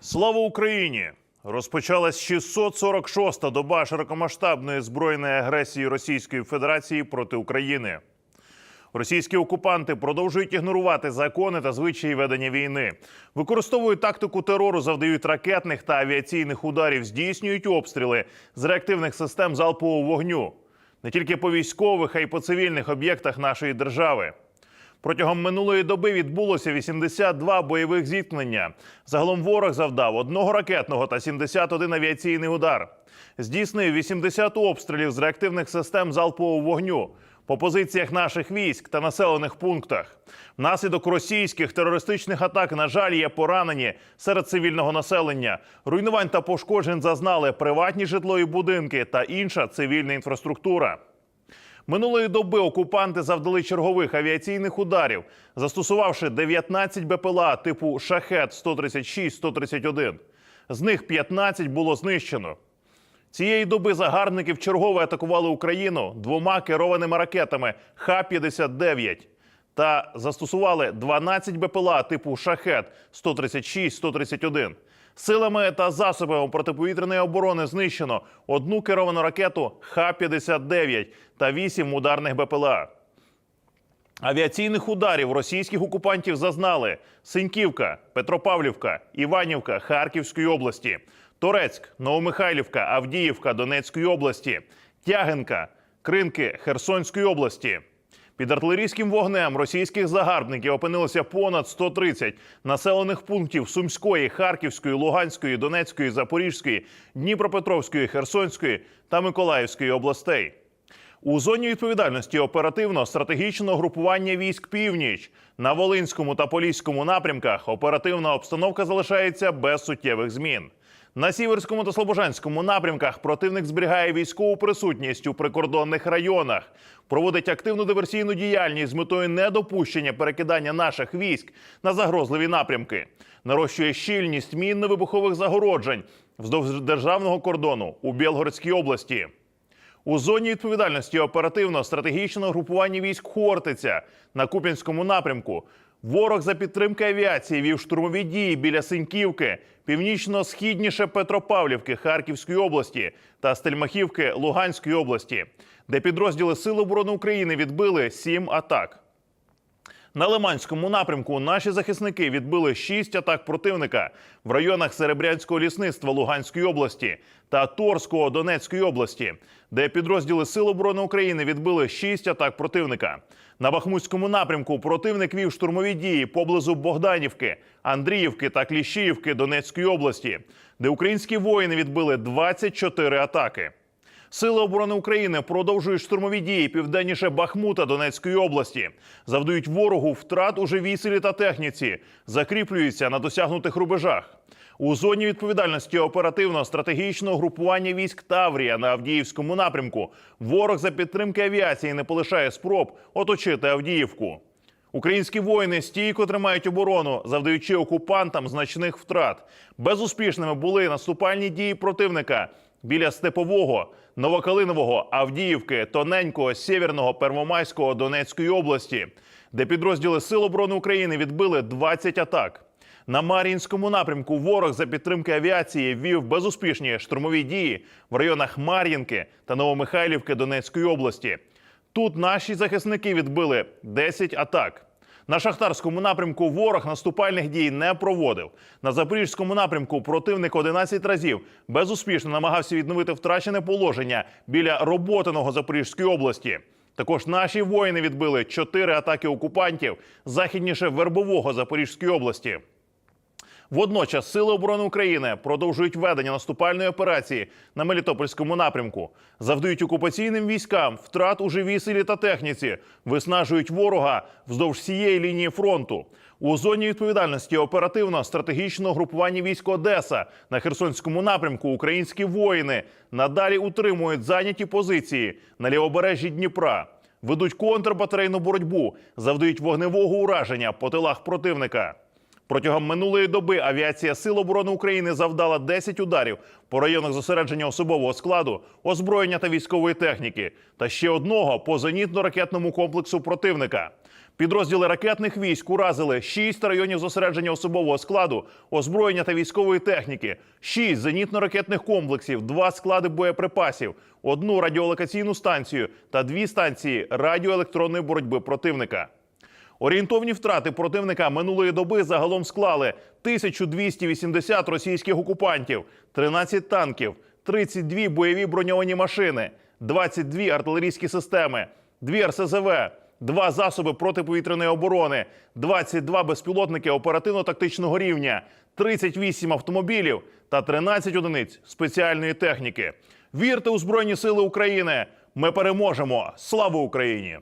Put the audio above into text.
Слава Україні! Розпочалась 646-та доба широкомасштабної збройної агресії Російської Федерації проти України. Російські окупанти продовжують ігнорувати закони та звичаї ведення війни, використовують тактику терору, завдають ракетних та авіаційних ударів, здійснюють обстріли з реактивних систем залпового вогню не тільки по військових, а й по цивільних об'єктах нашої держави. Протягом минулої доби відбулося 82 бойових зіткнення. Загалом ворог завдав одного ракетного та 71 авіаційний удар. Здійснив 80 обстрілів з реактивних систем залпового вогню по позиціях наших військ та населених пунктах. Внаслідок російських терористичних атак, на жаль, є поранені серед цивільного населення. Руйнувань та пошкоджень зазнали приватні житлові будинки та інша цивільна інфраструктура. Минулої доби окупанти завдали чергових авіаційних ударів, застосувавши 19 БПЛА типу Шахет 136-131. З них 15 було знищено. Цієї доби загарбники вчергове атакували Україну двома керованими ракетами Х-59 та застосували 12 БПЛА типу Шахет 136-131. Силами та засобами протиповітряної оборони знищено одну керовану ракету Х-59 та 8 ударних БПЛА. Авіаційних ударів російських окупантів зазнали Синьківка, Петропавлівка, Іванівка Харківської області, Торецьк, Новомихайлівка, Авдіївка Донецької області, Тягинка, Кринки Херсонської області. Під артилерійським вогнем російських загарбників опинилося понад 130 населених пунктів Сумської, Харківської, Луганської, Донецької, Запорізької, Дніпропетровської, Херсонської та Миколаївської областей. У зоні відповідальності оперативно-стратегічного групування військ Північ на Волинському та Поліському напрямках оперативна обстановка залишається без суттєвих змін. На Сіверському та Слобожанському напрямках противник зберігає військову присутність у прикордонних районах, проводить активну диверсійну діяльність з метою недопущення перекидання наших військ на загрозливі напрямки, нарощує щільність мінно-вибухових загороджень вздовж державного кордону у Білгородській області. У зоні відповідальності оперативно-стратегічного групування військ Хортиця на Куп'янському напрямку. Ворог за підтримки авіації вів штурмові дії біля Синьківки, північно-східніше Петропавлівки Харківської області та Стельмахівки Луганської області, де підрозділи Сил оборони України відбили сім атак. На Лиманському напрямку наші захисники відбили шість атак противника в районах Серебрянського лісництва Луганської області та Торського Донецької області, де підрозділи Сил оборони України відбили шість атак противника. На Бахмутському напрямку противник вів штурмові дії поблизу Богданівки, Андріївки та Кліщіївки Донецької області, де українські воїни відбили 24 атаки. Сили оборони України продовжують штурмові дії південніше Бахмута Донецької області, завдають ворогу втрат у живій силі та техніці, закріплюються на досягнутих рубежах. У зоні відповідальності оперативно-стратегічного групування військ Таврія на Авдіївському напрямку ворог за підтримки авіації не полишає спроб оточити Авдіївку. Українські воїни стійко тримають оборону, завдаючи окупантам значних втрат. Безуспішними були наступальні дії противника біля Степового, Новокалинового, Авдіївки, Тоненького, Сєвєрного, Первомайського Донецької області, де підрозділи Сил оборони України відбили 20 атак. На Мар'їнському напрямку ворог за підтримки авіації вів безуспішні штурмові дії в районах Мар'їнки та Новомихайлівки Донецької області. Тут наші захисники відбили 10 атак. На шахтарському напрямку ворог наступальних дій не проводив. На запорізькому напрямку противник 11 разів безуспішно намагався відновити втрачене положення біля роботиного Запорізької області. Також наші воїни відбили чотири атаки окупантів західніше Вербового Запорізької області. Водночас Сили оборони України продовжують ведення наступальної операції на Мелітопольському напрямку, завдають окупаційним військам втрат у живій силі та техніці, виснажують ворога вздовж всієї лінії фронту. У зоні відповідальності оперативно-стратегічного групування військ Одеса на Херсонському напрямку українські воїни надалі утримують зайняті позиції на лівобережжі Дніпра, ведуть контрбатарейну боротьбу, завдають вогневого ураження по тилах противника. Протягом минулої доби авіація Сил оборони України завдала 10 ударів по районах зосередження особового складу, озброєння та військової техніки, та ще одного по зенітно-ракетному комплексу противника. Підрозділи ракетних військ уразили 6 районів зосередження особового складу, озброєння та військової техніки, 6 зенітно-ракетних комплексів, 2 склади боєприпасів, одну радіолокаційну станцію та дві станції радіоелектронної боротьби противника. Орієнтовні втрати противника минулої доби загалом склали 1280 російських окупантів, 13 танків, 32 бойові броньовані машини, 22 артилерійські системи, 2 РСЗВ, 2 засоби протиповітряної оборони, 22 безпілотники оперативно-тактичного рівня, 38 автомобілів та 13 одиниць спеціальної техніки. Вірте у Збройні Сили України! Ми переможемо! Слава Україні!